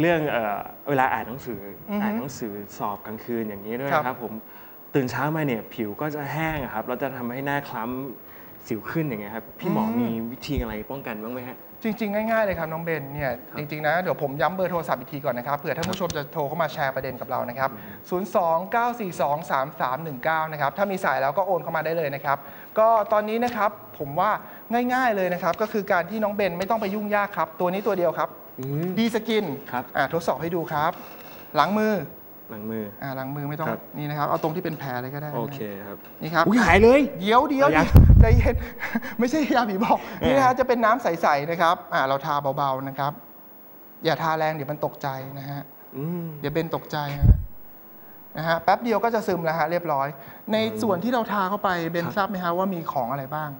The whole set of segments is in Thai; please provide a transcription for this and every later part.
เรื่องเอ่อเวลาอ่านหนังสืออือฮึอ่านหนังสือสอบกลางคืนอย่างนี้ด้วยครับนะครับผมตื่นเช้ามาเนี่ยผิวก็จะแห้งอะครับแล้วจะทำให้หน้าคล้ำ สิวขึ้นอย่างเงี้ยครับพี่หมอมีวิธีอะไรป้องกันบ้างไหมฮะ จริง ๆ ง่ายๆเลยครับน้องเบนเนี่ยครับจริงๆนะเดี๋ยวผมย้ำเบอร์โทรศัพท์อีกทีก่อนนะครับเผื่อท่านผู้ชมจะโทรเข้ามาแชร์ประเด็นกับเรานะครับ 029423319 นะครับถ้ามีสายแล้วก็โอนเข้ามาได้เลยนะครับ ก็ตอนนี้นะครับผมว่าง่ายๆเลยนะครับ ก็คือการที่น้องเบนไม่ต้องไปยุ่งยากครับ ตัวนี้ตัวเดียวครับอืมดีสกินครับ อ่าทดสอบให้ดูครับ หลังมือหลังมืออ่าหลังมือไม่ต้องครับ นี่นะครับเอาตรงที่เป็นแผลเลยก็ได้นะโอเคครับ นี่ครับ อุ้ยหายเลย เดี๋ยวเดี๋ยวเอายัง ใจเย็น ไม่ใช่ยาผีบอกเออนี่นะฮะจะเป็นน้ำใสๆนะครับ อ่าเราทาเบาๆนะครับ อย่าทาแรงเดี๋ยวมันตกใจนะฮะอืมเดี๋ยวเบนตกใจนะฮะนะฮะแป๊บเดียวก็จะซึมแล้วฮะเรียบร้อย ในส่วนที่เราทาเข้าไปเบนครับทราบไหมฮะว่ามีของอะไรบ้าง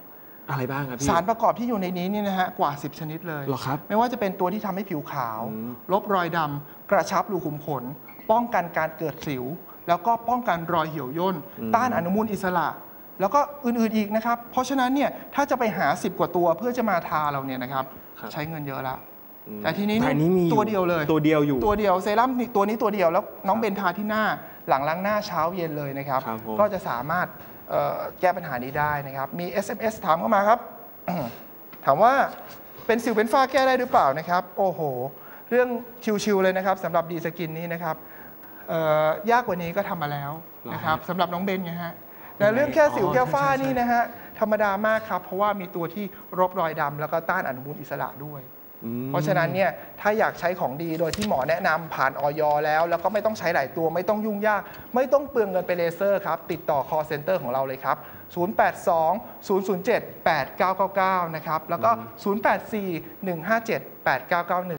อะไรบ้างครับพี่สารประกอบที่อยู่ในนี้นี่นะฮะกว่า 10 ชนิดเลยเหรอครับไม่ว่าจะเป็นตัวที่ทำให้ผิวขาวอืมลบรอยดำกระชับรูขุมขน ป้องกันการเกิดสิว แล้วก็ป้องกันรอยเหี่ยวย่นอืมต้านอนุมูลอิสระ แล้วก็อื่นๆอีกนะครับ เพราะฉะนั้นเนี่ยถ้าจะไปหา 10 กว่าตัวเพื่อจะมาทาเราเนี่ยนะครับครับ ใช้เงินเยอะละ อืมแต่ทีนี้แต่อันนี้มีอตัวเดียวเลย ตัวเดียวอยู่ ตัวเดียวเซรั่มนี่ตัวนี้ตัวเดียวแล้วน้องเบนทาที่หน้าหลังล้างหน้าเช้าเย็นเลยนะครับ ครับผม ก็จะสามารถเอ่อแก้ปัญหานี้ได้นะครับ มี SMS ถามเข้ามาครับ ถามว่าเป็นสิวเป็นฝ้าแก้ได้หรือเปล่านะครับ โอ้โห เรื่องชิวๆเลยนะครับสำหรับดีสกินนี้นะครับเอ่อยากกว่านี้ก็ทำมาแล้วนะครับสำหรับน้องเบนไงฮะ แต่เรื่องแค่สิวแค่ฝ้านี่นะฮะธรรมดามากครับ เพราะว่ามีตัวที่รบรอยดำแล้วก็ต้านอนุมูลอิสระด้วยอืมเพราะฉะนั้นเนี่ยถ้าอยากใช้ของดีโดยที่หมอแนะนำผ่านออยแล้ว แล้วก็ไม่ต้องใช้หลายตัวไม่ต้องยุ่งยาก ไม่ต้องเปลืองเงินไปเลเซอร์ครับ ติดต่อ call center ของเราเลยครับ 082 007 8999 นะครับแล้วก็ 084 157 8991